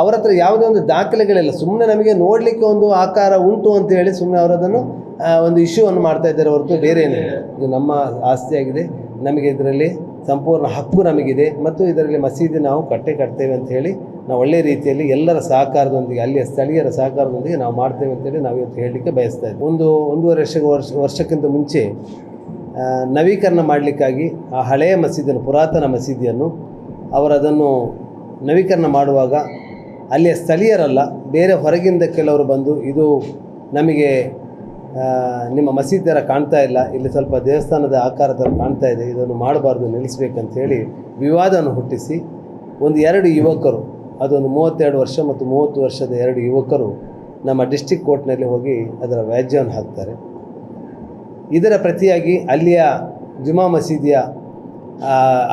ಅವರ ಹತ್ರ ಯಾವುದೇ ಒಂದು ದಾಖಲೆಗಳಿಲ್ಲ. ಸುಮ್ಮನೆ ನಮಗೆ ನೋಡಲಿಕ್ಕೆ ಒಂದು ಆಕಾರ ಉಂಟು ಅಂತ ಹೇಳಿ ಸುಮ್ಮನೆ ಅವರದನ್ನು ಒಂದು ಇಶ್ಯೂವನ್ನು ಮಾಡ್ತಾ ಇದ್ದಾರೆ ಹೊರತು ಬೇರೆ ಏನಿಲ್ಲ. ಇದು ನಮ್ಮ ಆಸ್ತಿಯಾಗಿದೆ. ನಮಗೆ ಇದರಲ್ಲಿ ಸಂಪೂರ್ಣ ಹಕ್ಕು ನಮಗಿದೆ. ಮತ್ತು ಇದರಲ್ಲಿ ಮಸೀದಿ ನಾವು ಕಟ್ಟೆ ಕಟ್ತೇವೆ ಅಂತ ಹೇಳಿ ನಾವು ಒಳ್ಳೆಯ ರೀತಿಯಲ್ಲಿ ಎಲ್ಲರ ಸಹಕಾರದೊಂದಿಗೆ, ಅಲ್ಲಿಯ ಸ್ಥಳೀಯರ ಸಹಕಾರದೊಂದಿಗೆ ನಾವು ಮಾಡ್ತೇವೆ ಅಂತೇಳಿ ನಾವು ಇವತ್ತು ಹೇಳಲಿಕ್ಕೆ ಬಯಸ್ತಾ ಇದ್ದೀವಿ ಒಂದು ಒಂದೂವರೆ ವರ್ಷ ವರ್ಷಕ್ಕಿಂತ ಮುಂಚೆ ನವೀಕರಣ ಮಾಡಲಿಕ್ಕಾಗಿ ಆ ಹಳೆಯ ಮಸೀದಿಯನ್ನು, ಪುರಾತನ ಮಸೀದಿಯನ್ನು ಅವರದನ್ನು ನವೀಕರಣ ಮಾಡುವಾಗ ಅಲ್ಲಿಯ ಸ್ಥಳೀಯರಲ್ಲ, ಬೇರೆ ಹೊರಗಿಂದ ಕೆಲವರು ಬಂದು ಇದು ನಮಗೆ ನಿಮ್ಮ ಮಸೀದಿ ಥರ ಕಾಣ್ತಾ ಇಲ್ಲ, ಇಲ್ಲಿ ಸ್ವಲ್ಪ ದೇವಸ್ಥಾನದ ಆಕಾರ ಕಾಣ್ತಾ ಇದೆ, ಇದನ್ನು ಮಾಡಬಾರ್ದು, ನಿಲ್ಲಿಸ್ಬೇಕಂತೇಳಿ ವಿವಾದವನ್ನು ಹುಟ್ಟಿಸಿ ಒಂದು ಎರಡು ಯುವಕರು, ಅದೊಂದು ಮೂವತ್ತೆರಡು ವರ್ಷ ಮತ್ತು ಮೂವತ್ತು ವರ್ಷದ ಎರಡು ಯುವಕರು ನಮ್ಮ ಡಿಸ್ಟಿಕ್ ಕೋರ್ಟ್ನಲ್ಲಿ ಹೋಗಿ ಅದರ ವ್ಯಾಜ್ಯವನ್ನು ಹಾಕ್ತಾರೆ. ಇದರ ಪ್ರತಿಯಾಗಿ ಅಲ್ಲಿಯ ಜುಮಾ ಮಸೀದಿಯ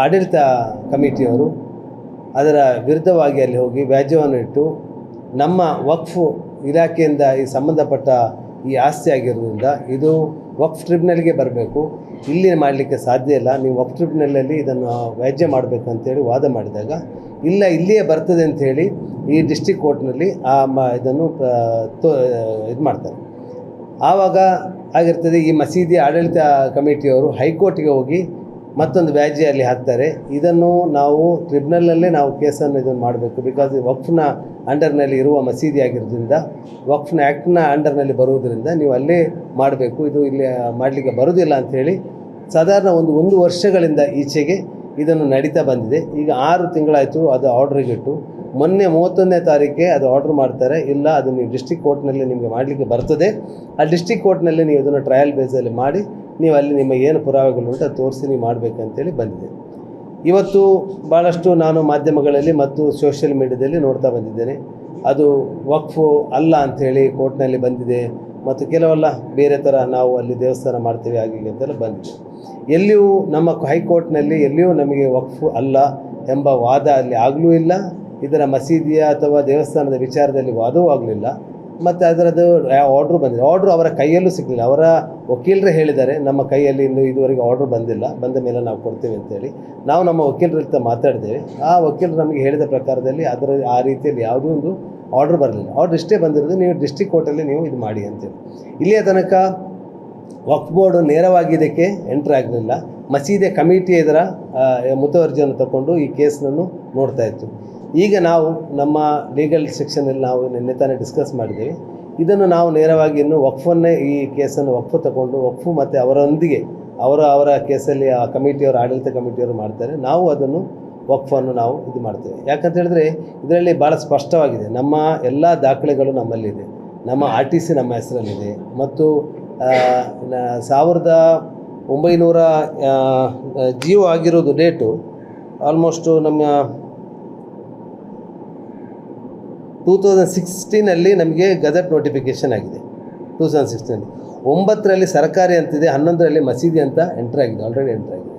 ಆಡಳಿತ ಕಮಿಟಿಯವರು ಅದರ ವಿರುದ್ಧವಾಗಿ ಅಲ್ಲಿ ಹೋಗಿ ವ್ಯಾಜ್ಯವನ್ನು ಇಟ್ಟು ನಮ್ಮ ವಕ್ಫು ಇಲಾಖೆಯಿಂದ ಈ ಸಂಬಂಧಪಟ್ಟ ಈ ಆಸ್ತಿ ಆಗಿರೋದ್ರಿಂದ ಇದು ವಕ್ಫ್ ಟ್ರಿಬ್ಯುನಲ್ಗೆ ಬರಬೇಕು. ಇಲ್ಲಿ ಮಾಡಲಿಕ್ಕೆ ಸಾಧ್ಯ ಇಲ್ಲ. ನೀವು ವಕ್ಫ್ ಟ್ರಿಬ್ಯುನಲಲ್ಲಿ ಇದನ್ನು ವ್ಯಾಜ್ಯ ಮಾಡಬೇಕು ಅಂತೇಳಿ ವಾದ ಮಾಡಿದಾಗ, ಇಲ್ಲ, ಇಲ್ಲಿಯೇ ಬರ್ತದೆ ಅಂಥೇಳಿ ಈ ಡಿಸ್ಟಿಕ್ ಕೋರ್ಟ್ನಲ್ಲಿ ಆ ಮ ಇದನ್ನು ಇದು ಮಾಡ್ತಾರೆ. ಆವಾಗ ಆಗಿರ್ತದೆ ಈ ಮಸೀದಿ ಆಡಳಿತ ಕಮಿಟಿಯವರು ಹೈಕೋರ್ಟ್ಗೆ ಹೋಗಿ ಮತ್ತೊಂದು ವ್ಯಾಜ್ಯ ಅಲ್ಲಿ ಹಾಕ್ತಾರೆ. ಇದನ್ನು ನಾವು ಟ್ರಿಬ್ಯುನಲಲ್ಲೇ ನಾವು ಕೇಸನ್ನು ಇದನ್ನು ಮಾಡಬೇಕು. ಬಿಕಾಸ್ ವಕ್ಫ್ನ ಅಂಡರ್ನಲ್ಲಿ ಇರುವ ಮಸೀದಿ ಆಗಿರೋದ್ರಿಂದ ವಕ್ಫ್ನ ಆ್ಯಕ್ಟ್ನ ಅಂಡರ್ನಲ್ಲಿ ಬರುವುದರಿಂದ ನೀವು ಅಲ್ಲೇ ಮಾಡಬೇಕು. ಇದು ಇಲ್ಲಿ ಮಾಡಲಿಕ್ಕೆ ಬರೋದಿಲ್ಲ ಅಂಥೇಳಿ ಸಾಧಾರಣ ಒಂದು ಒಂದು ವರ್ಷಗಳಿಂದ ಈಚೆಗೆ ಇದನ್ನು ನಡೀತಾ ಬಂದಿದೆ. ಈಗ ಆರು ತಿಂಗಳಾಯಿತು ಅದು ಆರ್ಡ್ರಿಗಿಟ್ಟು ಮೊನ್ನೆ ಮೂವತ್ತೊಂದನೇ ತಾರೀಕಿಗೆ ಅದು ಆರ್ಡ್ರ್ ಮಾಡ್ತಾರೆ. ಇಲ್ಲ, ಅದು ನೀವು ಡಿಸ್ಟಿಕ್ ಕೋರ್ಟ್ನಲ್ಲಿ ನಿಮಗೆ ಮಾಡಲಿಕ್ಕೆ ಬರ್ತದೆ. ಆ ಡಿಸ್ಟಿಕ್ ಕೋರ್ಟ್ನಲ್ಲಿ ನೀವು ಇದನ್ನು ಟ್ರಯಲ್ ಬೇಸಲ್ಲಿ ಮಾಡಿ ನೀವು ಅಲ್ಲಿ ನಿಮಗೆ ಏನು ಪುರಾವೆಗಳು ಅಂತ ತೋರಿಸಿ ನೀವು ಮಾಡಬೇಕಂತೇಳಿ ಬಂದಿದೆ. ಇವತ್ತು ಭಾಳಷ್ಟು ನಾನು ಮಾಧ್ಯಮಗಳಲ್ಲಿ ಮತ್ತು ಸೋಷಿಯಲ್ ಮೀಡ್ಯಾದಲ್ಲಿ ನೋಡ್ತಾ ಬಂದಿದ್ದೇನೆ. ಅದು ವಕ್ಫು ಅಲ್ಲ ಅಂಥೇಳಿ ಕೋರ್ಟ್ನಲ್ಲಿ ಬಂದಿದೆ ಮತ್ತು ಕೆಲವೆಲ್ಲ ಬೇರೆ ಥರ ನಾವು ಅಲ್ಲಿ ದೇವಸ್ಥಾನ ಮಾಡ್ತೇವೆ ಹೀಗೆ ಅಂತೆಲ್ಲ ಬಂದಿದೆ. ಎಲ್ಲಿಯೂ ನಮ್ಮ ಹೈಕೋರ್ಟ್ನಲ್ಲಿ ಎಲ್ಲಿಯೂ ನಮಗೆ ವಕ್ಫು ಅಲ್ಲ ಎಂಬ ವಾದ ಅಲ್ಲಿ ಆಗಲೂ ಇಲ್ಲ. ಇದರ ಮಸೀದಿಯ ಅಥವಾ ದೇವಸ್ಥಾನದ ವಿಚಾರದಲ್ಲಿ ವಾದವೂ ಆಗಲಿಲ್ಲ. ಮತ್ತು ಅದರದ್ದು ಆರ್ಡ್ರು ಬಂದಿದೆ ಆರ್ಡ್ರು ಅವರ ಕೈಯಲ್ಲೂ ಸಿಗಲಿಲ್ಲ. ಅವರ ವಕೀಲರೇ ಹೇಳಿದ್ದಾರೆ, ನಮ್ಮ ಕೈಯಲ್ಲಿ ಇನ್ನು ಇದುವರೆಗೆ ಆರ್ಡ್ರ್ ಬಂದಿಲ್ಲ. ಬಂದ ಮೇಲೆ ನಾವು ಕೊಡ್ತೇವೆ ಅಂತೇಳಿ ನಾವು ನಮ್ಮ ವಕೀಲರ ಹತ್ರ ಮಾತಾಡಿದ್ದೇವೆ ಆ ವಕೀಲರು ನಮಗೆ ಹೇಳಿದ ಪ್ರಕಾರದಲ್ಲಿ ಅದರ, ಆ ರೀತಿಯಲ್ಲಿ ಯಾವುದೂ ಒಂದು ಆರ್ಡ್ರ್ ಬರಲಿಲ್ಲ. ಆರ್ಡ್ರ್ ಇಷ್ಟೇ ಬಂದಿರೋದು, ನೀವು ಡಿಸ್ಟಿಕ್ ಕೋರ್ಟಲ್ಲಿ ನೀವು ಇದು ಮಾಡಿ ಅಂತೇಳಿ ಇಲ್ಲಿಯ ತನಕ ವಕ್ ಬೋರ್ಡು ನೇರವಾಗಿ ಇದಕ್ಕೆ ಎಂಟ್ರ್ ಆಗಲಿಲ್ಲ. ಮಸೀದಿಯ ಕಮಿಟಿ ಇದರ ಮುತುವರ್ಜಿಯನ್ನು ತಗೊಂಡು ಈ ಕೇಸನ್ನು ನೋಡ್ತಾ ಇತ್ತು. ಈಗ ನಾವು ನಮ್ಮ ಲೀಗಲ್ ಸೆಕ್ಷನಲ್ಲಿ ನಾವು ನಿನ್ನೆ ತಾನೇ ಡಿಸ್ಕಸ್ ಮಾಡಿದ್ದೀವಿ. ಇದನ್ನು ನಾವು ನೇರವಾಗಿ ಇನ್ನು ವಕ್ಫನ್ನೇ ಈ ಕೇಸನ್ನು ವಕ್ಫು ತಗೊಂಡು, ವಕ್ಫು ಮತ್ತು ಅವರೊಂದಿಗೆ ಅವರ ಅವರ ಕೇಸಲ್ಲಿ ಆ ಕಮಿಟಿಯವರು, ಆಡಳಿತ ಕಮಿಟಿಯವರು ಮಾಡ್ತಾರೆ. ನಾವು ಅದನ್ನು ವಕ್ಫನ್ನು ನಾವು ಇದು ಮಾಡ್ತೇವೆ. ಯಾಕಂತ ಹೇಳಿದ್ರೆ ಇದರಲ್ಲಿ ಭಾಳ ಸ್ಪಷ್ಟವಾಗಿದೆ. ನಮ್ಮ ಎಲ್ಲ ದಾಖಲೆಗಳು ನಮ್ಮಲ್ಲಿದೆ. ನಮ್ಮ ಆರ್ ಟಿ ಸಿ ನಮ್ಮ ಹೆಸರಲ್ಲಿದೆ. ಮತ್ತು ಸಾವಿರದ ಒಂಬೈನೂರ ಜಿಯೋ ಆಗಿರೋದು ಡೇಟು ಆಲ್ಮೋಸ್ಟು ನಮ್ಮ ಟೂ ತೌಸಂಡ್ ಸಿಕ್ಸ್ಟೀನಲ್ಲಿ ನಮಗೆ ಗಜೆಟ್ ನೋಟಿಫಿಕೇಷನ್ ಆಗಿದೆ. ಟೂ ತೌಸಂಡ್ ಸಿಕ್ಸ್ಟೀನಲ್ಲಿ ಒಂಬತ್ತರಲ್ಲಿ ಸರ್ಕಾರಿ ಅಂತಿದೆ ಹನ್ನೊಂದರಲ್ಲಿ ಮಸೀದಿ ಅಂತ ಎಂಟ್ರ್ ಆಗಿದೆ ಆಲ್ರೆಡಿ ಎಂಟ್ರ್ ಆಗಿದೆ.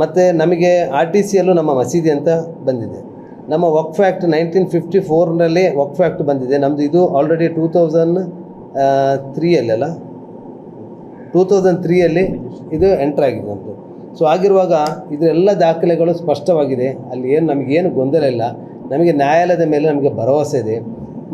ಮತ್ತು ನಮಗೆ ಆರ್ ಟಿ ಸಿಯಲ್ಲೂ ನಮ್ಮ ಮಸೀದಿ ಅಂತ ಬಂದಿದೆ. ನಮ್ಮ ವಕ್ಫ್ ಫ್ಯಾಕ್ಟ್ ನೈನ್ಟೀನ್ ಫಿಫ್ಟಿ ಫೋರ್ನಲ್ಲಿ ವಕ್ಫ್ ಫ್ಯಾಕ್ಟ್ ಬಂದಿದೆ. ನಮ್ಮದು ಇದು ಆಲ್ರೆಡಿ ಟೂ ತೌಸಂಡ್ ತ್ರೀಯಲ್ಲಿ ಟೂ ತೌಸಂಡ್ ತ್ರೀಯಲ್ಲಿ ಇದು ಎಂಟ್ರ್ ಆಗಿದೆ ನಮ್ಮದು ಸೊ ಆಗಿರುವಾಗ ಇದರೆಲ್ಲ ದಾಖಲೆಗಳು ಸ್ಪಷ್ಟವಾಗಿದೆ. ಅಲ್ಲಿ ಏನು ನಮಗೇನು ಗೊಂದಲ ಇಲ್ಲ. ನಮಗೆ ನ್ಯಾಯಾಲಯದ ಮೇಲೆ ನಮಗೆ ಭರವಸೆ ಇದೆ.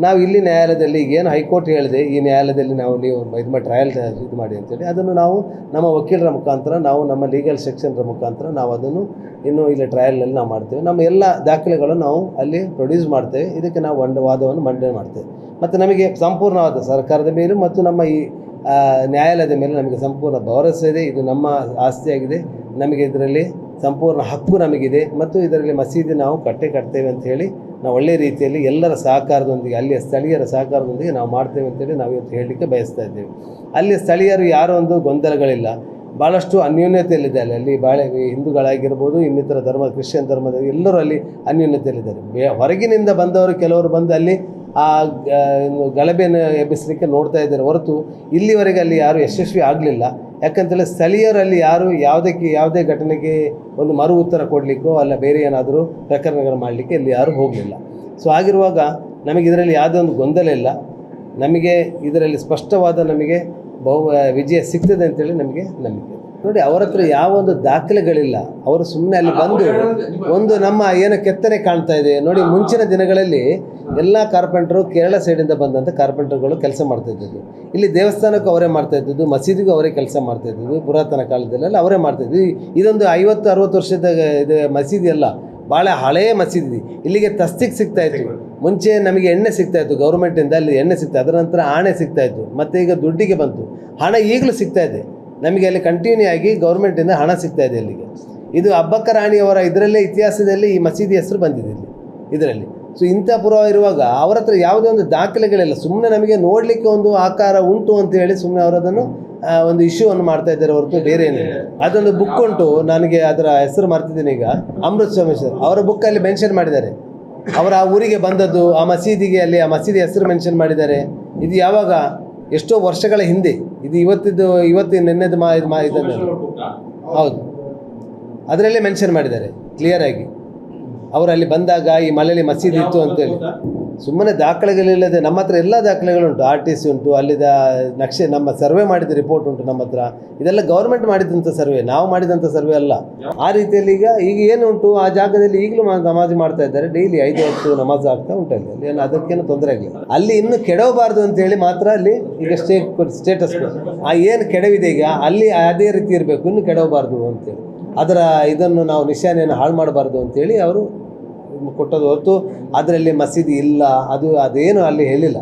ನಾವು ಇಲ್ಲಿ ನ್ಯಾಯಾಲಯದಲ್ಲಿ ಏನು ಹೈಕೋರ್ಟ್ ಹೇಳಿದೆ, ಈ ನ್ಯಾಯಾಲಯದಲ್ಲಿ ನಾವು ನೀವು ಇದು ಮಾಡಿ ಟ್ರಯಲ್ ಇದು ಮಾಡಿ ಅಂತೇಳಿ, ಅದನ್ನು ನಾವು ನಮ್ಮ ವಕೀಲರ ಮುಖಾಂತರ, ನಾವು ನಮ್ಮ ಲೀಗಲ್ ಸೆಕ್ಷನ್ರ ಮುಖಾಂತರ ನಾವು ಅದನ್ನು ಇನ್ನೂ ಇಲ್ಲಿ ಟ್ರಯಲ್ನಲ್ಲಿ ನಾವು ಮಾಡ್ತೇವೆ. ನಮ್ಮ ಎಲ್ಲ ದಾಖಲೆಗಳನ್ನು ನಾವು ಅಲ್ಲಿ ಪ್ರೊಡ್ಯೂಸ್ ಮಾಡ್ತೇವೆ. ಇದಕ್ಕೆ ನಾವು ಒಂದು ವಾದವನ್ನು ಮಂಡನೆ ಮಾಡ್ತೇವೆ. ಮತ್ತು ನಮಗೆ ಸಂಪೂರ್ಣವಾದ ಸರ್ಕಾರದ ಮೇಲೂ ಮತ್ತು ನಮ್ಮ ಈ ನ್ಯಾಯಾಲಯದ ಮೇಲೆ ನಮಗೆ ಸಂಪೂರ್ಣ ಭರವಸೆ ಇದೆ. ಇದು ನಮ್ಮ ಆಸ್ತಿಯಾಗಿದೆ. ನಮಗೆ ಇದರಲ್ಲಿ ಸಂಪೂರ್ಣ ಹಕ್ಕು ನಮಗಿದೆ ಮತ್ತು ಇದರಲ್ಲಿ ಮಸೀದಿ ನಾವು ಕಟ್ಟೆ ಕಟ್ತೇವೆ ಅಂತ ಹೇಳಿ ನಾವು ಒಳ್ಳೆಯ ರೀತಿಯಲ್ಲಿ ಎಲ್ಲರ ಸಹಕಾರದೊಂದಿಗೆ, ಅಲ್ಲಿಯ ಸ್ಥಳೀಯರ ಸಹಕಾರದೊಂದಿಗೆ ನಾವು ಮಾಡ್ತೇವೆ ಅಂತೇಳಿ ನಾವು ಇವತ್ತು ಹೇಳಲಿಕ್ಕೆ ಬಯಸ್ತಾ ಇದ್ದೇವೆ. ಅಲ್ಲಿ ಸ್ಥಳೀಯರು ಯಾರೋ ಒಂದು ಗೊಂದಲಗಳಿಲ್ಲ. ಭಾಳಷ್ಟು ಅನ್ಯೋನ್ಯತೆಯಲ್ಲಿದೆ ಅಲ್ಲಿ ಅಲ್ಲಿ ಬಾಳೆ, ಹಿಂದೂಗಳಾಗಿರ್ಬೋದು, ಇನ್ನಿತರ ಧರ್ಮ, ಕ್ರಿಶ್ಚಿಯನ್ ಧರ್ಮದ ಎಲ್ಲರೂ ಅಲ್ಲಿ ಅನ್ಯೋನ್ಯತೆಯಲ್ಲಿದ್ದಾರೆ ಹೊರಗಿನಿಂದ ಬಂದವರು ಕೆಲವರು ಬಂದು ಅಲ್ಲಿ ಆ ಗಲಭೆಯನ್ನು ಎಬ್ಬಿಸಲಿಕ್ಕೆ ನೋಡ್ತಾ ಇದ್ದಾರೆ ಹೊರತು ಇಲ್ಲಿವರೆಗೆ ಅಲ್ಲಿ ಯಾರು ಯಶಸ್ವಿ ಆಗಲಿಲ್ಲ. ಯಾಕಂತೇಳಿ ಸ್ಥಳೀಯರಲ್ಲಿ ಯಾರು ಯಾವುದಕ್ಕೆ ಯಾವುದೇ ಘಟನೆಗೆ ಒಂದು ಮರು ಉತ್ತರ ಕೊಡಲಿಕ್ಕೋ ಅಲ್ಲ ಬೇರೆ ಏನಾದರೂ ಪ್ರಕರಣಗಳು ಮಾಡಲಿಕ್ಕೆ ಇಲ್ಲಿ ಯಾರೂ ಹೋಗಲಿಲ್ಲ. ಸೊ ಆಗಿರುವಾಗ ನಮಗೆ ಇದರಲ್ಲಿ ಯಾವುದೇ ಒಂದು ಗೊಂದಲ ಇಲ್ಲ. ನಮಗೆ ಇದರಲ್ಲಿ ಸ್ಪಷ್ಟವಾದ ನಮಗೆ ಬಹು ವಿಜಯ ಸಿಗ್ತದೆ ಅಂತೇಳಿ ನಮಗೆ ನಂಬಿಕೆ ನೋಡಿ, ಅವರ ಹತ್ರ ಯಾವ ಒಂದು ದಾಖಲೆಗಳಿಲ್ಲ. ಅವರು ಸುಮ್ಮನೆ ಅಲ್ಲಿ ಬಂದು ಒಂದು ನಮ್ಮ ಏನು ಕೆತ್ತನೆ ಕಾಣ್ತಾ ಇದೆ. ನೋಡಿ, ಮುಂಚಿನ ದಿನಗಳಲ್ಲಿ ಎಲ್ಲ ಕಾರ್ಪೆಂಟರು ಕೇರಳ ಸೈಡಿಂದ ಬಂದಂಥ ಕಾರ್ಪೆಂಟರ್ಗಳು ಕೆಲಸ ಮಾಡ್ತಾ ಇದ್ದಿದ್ದು. ಇಲ್ಲಿ ದೇವಸ್ಥಾನಕ್ಕೂ ಅವರೇ ಮಾಡ್ತಾ ಇದ್ದದ್ದು, ಮಸೀದಿಗೂ ಅವರೇ ಕೆಲಸ ಮಾಡ್ತಾ ಇದ್ದದ್ದು, ಪುರಾತನ ಕಾಲದಲ್ಲೆಲ್ಲ ಅವರೇ ಮಾಡ್ತಾ ಇದ್ದು ಇದೊಂದು ಐವತ್ತು, ಅರವತ್ತು ವರ್ಷದ ಇದು ಮಸೀದಿ ಅಲ್ಲ ಭಾಳ ಹಳೆಯ ಮಸೀದಿ. ಇಲ್ಲಿಗೆ ತಸ್ತಿಗೆ ಸಿಗ್ತಾ ಇತ್ತು. ಮುಂಚೆ ನಮಗೆ ಎಣ್ಣೆ ಸಿಗ್ತಾ ಇತ್ತು ಗೌರ್ಮೆಂಟಿಂದ ಅಲ್ಲಿ ಎಣ್ಣೆ ಸಿಗ್ತಾ, ಅದರ ನಂತರ ಆಣೆ ಸಿಗ್ತಾ ಇತ್ತು. ಮತ್ತು ಈಗ ದುಡ್ಡಿಗೆ ಬಂತು. ಹಣ ಈಗಲೂ ಸಿಗ್ತಾ ಇದೆ. ನಮಗೆ ಅಲ್ಲಿ ಕಂಟಿನ್ಯೂ ಆಗಿ ಗೌರ್ಮೆಂಟಿಂದ ಹಣ ಸಿಗ್ತಾ ಇದೆ ಅಲ್ಲಿಗೆ. ಇದು ಅಬ್ಬಕ್ಕ ರಾಣಿಯವರ ಇದರಲ್ಲೇ ಇತಿಹಾಸದಲ್ಲಿ ಈ ಮಸೀದಿ ಹೆಸರು ಬಂದಿದೆ ಇಲ್ಲಿ, ಇದರಲ್ಲಿ. ಸೊ ಇಂಥ ಪುರಾವ ಇರುವಾಗ ಅವರ ಹತ್ರ ಯಾವುದೇ ಒಂದು ದಾಖಲೆಗಳಿಲ್ಲ. ಸುಮ್ಮನೆ ನಮಗೆ ನೋಡಲಿಕ್ಕೆ ಒಂದು ಆಕಾರ ಉಂಟು ಅಂತ ಹೇಳಿ ಸುಮ್ಮನೆ ಅವರದನ್ನು ಒಂದು ಇಶ್ಯೂವನ್ನು ಮಾಡ್ತಾ ಇದ್ದಾರೆ ಹೊರತು ಬೇರೆ ಏನಿಲ್ಲ. ಅದೊಂದು ಬುಕ್ ಉಂಟು. ನನಗೆ ಅದರ ಹೆಸರು ಮರ್ತಿದ್ದೀನಿ ಈಗ. ಅಮೃತ್ ಸೋಮೇಶ್ವರ್ ಅವರ ಬುಕ್ಕಲ್ಲಿ ಮೆನ್ಷನ್ ಮಾಡಿದ್ದಾರೆ. ಅವರ ಆ ಊರಿಗೆ ಬಂದದ್ದು, ಆ ಮಸೀದಿಗೆ ಅಲ್ಲಿ ಆ ಮಸೀದಿ ಹೆಸರು ಮೆನ್ಷನ್ ಮಾಡಿದ್ದಾರೆ. ಇದು ಯಾವಾಗ? ಎಷ್ಟೋ ವರ್ಷಗಳ ಹಿಂದೆ ಇದು ಇವತ್ತಿದ್ದು ಇವತ್ತಿನ ನಿನ್ನೆದು ಮಾ ಇದು ಮಾ ಇದನ್ನು. ಹೌದು. ಅದರಲ್ಲೇ ಮೆನ್ಷನ್ ಮಾಡಿದ್ದಾರೆ ಕ್ಲಿಯರಾಗಿ ಅವರು ಅಲ್ಲಿ ಬಂದಾಗ ಈ ಮಲೆಯಲ್ಲಿ ಮಸೀದಿ ಇತ್ತು ಅಂತೇಳಿ. ಸುಮ್ಮನೆ ದಾಖಲೆಗಳಿಲ್ಲದೆ ನಮ್ಮ ಹತ್ರ ಎಲ್ಲ ದಾಖಲೆಗಳುಂಟು ಆರ್ ಟಿ ಸಿ ಉಂಟು, ಅಲ್ಲಿದ ನಕ್ಷೆ, ನಮ್ಮ ಸರ್ವೆ ಮಾಡಿದ ರಿಪೋರ್ಟ್ ಉಂಟು ನಮ್ಮ ಹತ್ರ. ಇದೆಲ್ಲ ಗೌರ್ಮೆಂಟ್ ಮಾಡಿದಂಥ ಸರ್ವೆ, ನಾವು ಮಾಡಿದಂಥ ಸರ್ವೆ ಅಲ್ಲ. ಆ ರೀತಿಯಲ್ಲಿ ಈಗ ಈಗ ಏನು ಉಂಟು? ಆ ಜಾಗದಲ್ಲಿ ಈಗಲೂ ನಮಾಜ್ ಮಾಡ್ತಾ ಇದ್ದಾರೆ. ಡೈಲಿ ಐದು ಹೊತ್ತು ನಮಾಜ್ ಆಗ್ತಾ ಉಂಟು ಅಲ್ಲಿ. ಏನು, ಅದಕ್ಕೇನು ತೊಂದರೆ ಆಗಿಲ್ಲ ಅಲ್ಲಿ ಇನ್ನು ಕೆಡವಬಾರ್ದು ಅಂತೇಳಿ ಮಾತ್ರ ಅಲ್ಲಿ ಈಗ ಸ್ಟೇಟ್ ಸ್ಟೇಟಸ್ ಆ ಏನು ಕೆಡವಿದೆ ಈಗ, ಅಲ್ಲಿ ಅದೇ ರೀತಿ ಇರಬೇಕು. ಇನ್ನು ಕೆಡವಬಾರ್ದು ಅಂತೇಳಿ ಅದರ ಇದನ್ನು ನಾವು ನಿಶಾನೆಯನ್ನು ಹಾಳು ಮಾಡಬಾರ್ದು ಅಂತೇಳಿ ಅವರು ಕೊಟ್ಟದ್ದು ಹೊರತು ಅದರಲ್ಲಿ ಮಸೀದಿ ಇಲ್ಲ ಅದು ಅದೇನು ಅಲ್ಲಿ ಹೇಳಿಲ್ಲ.